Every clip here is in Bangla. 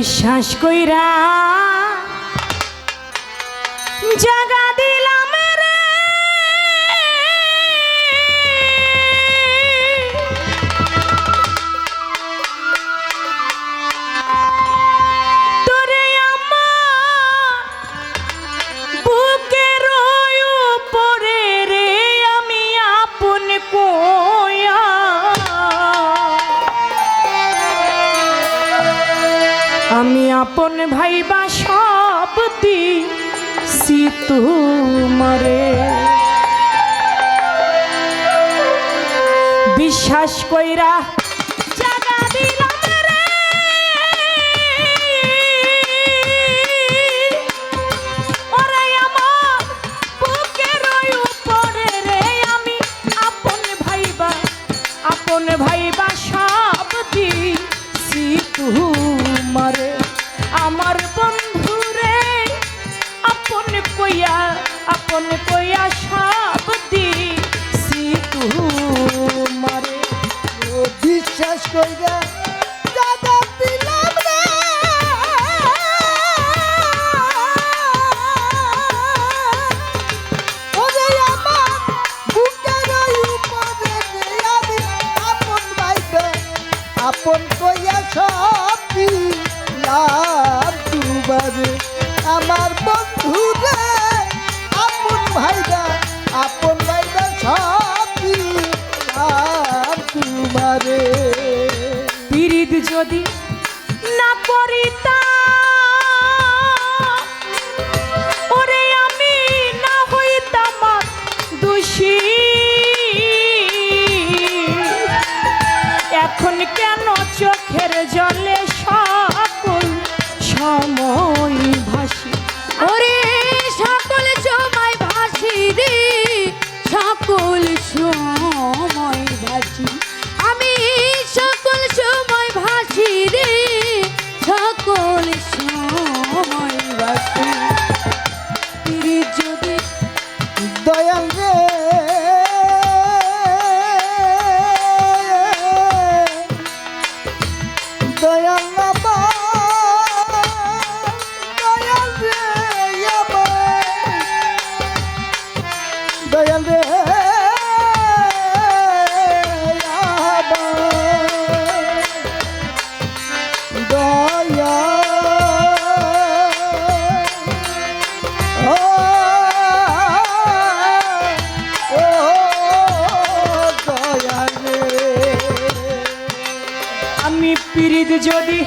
বিশ্বাস কইরা জাগা আপন ভাই বা সব দিছি বিশ্বাস কইরা again. যদি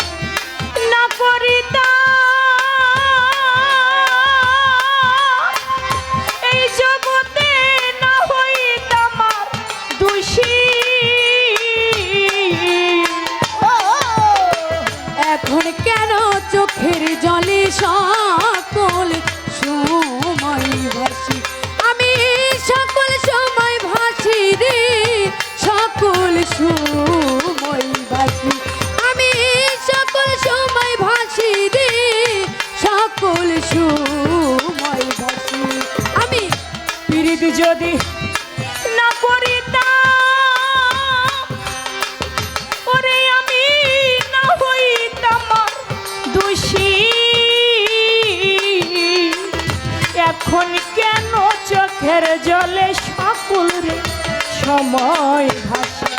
চোখের জলে সকল রে সময় ভাসে।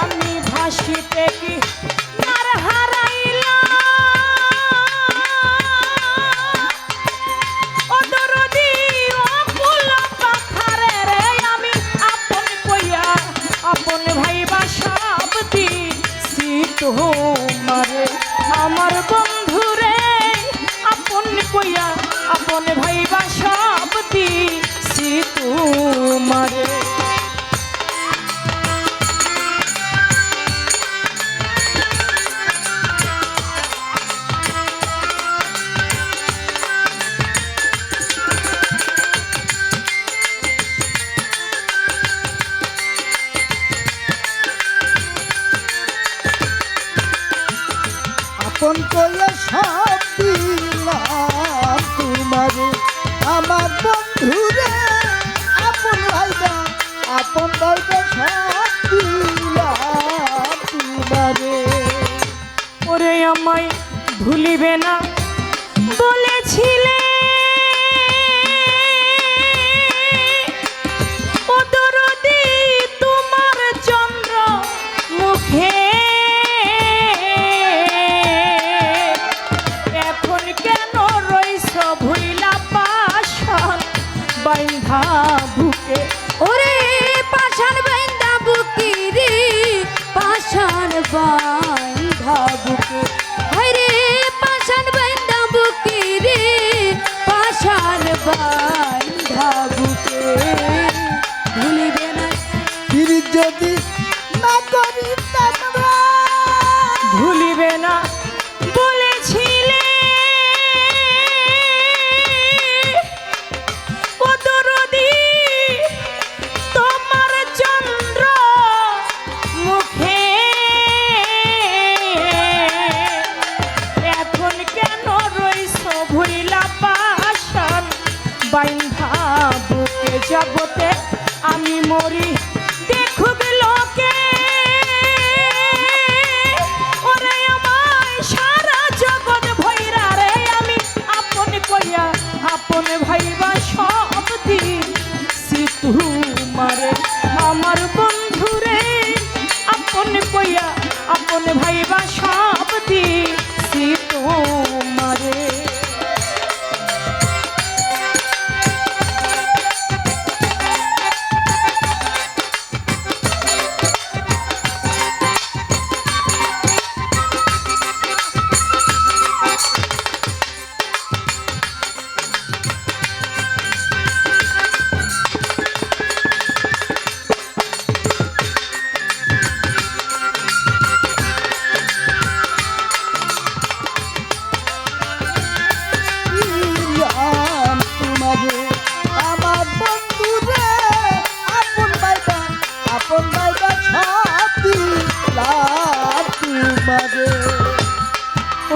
আমি ভাসিতে কি আপন করে সব দিলাম তোমারে, আমার বন্ধুরে, আপন ভাইবা আপন ভাইবা সব দিলাম ওরে আমায় ভুলিবে না ওরে পাশান বাইন্দা বুকি রে পাশান বাইন্দা বুকে। হরে পাশান বাইন্দা বুকি রে পাশান বাইন্দা বুকে। ভুলিবে না। যদি না করি আপন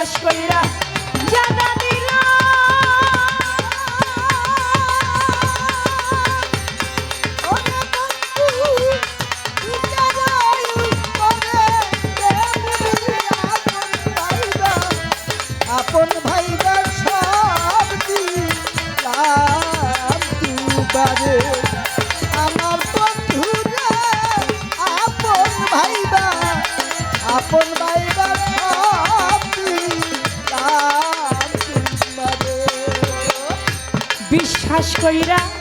বিশ্বাস কইরা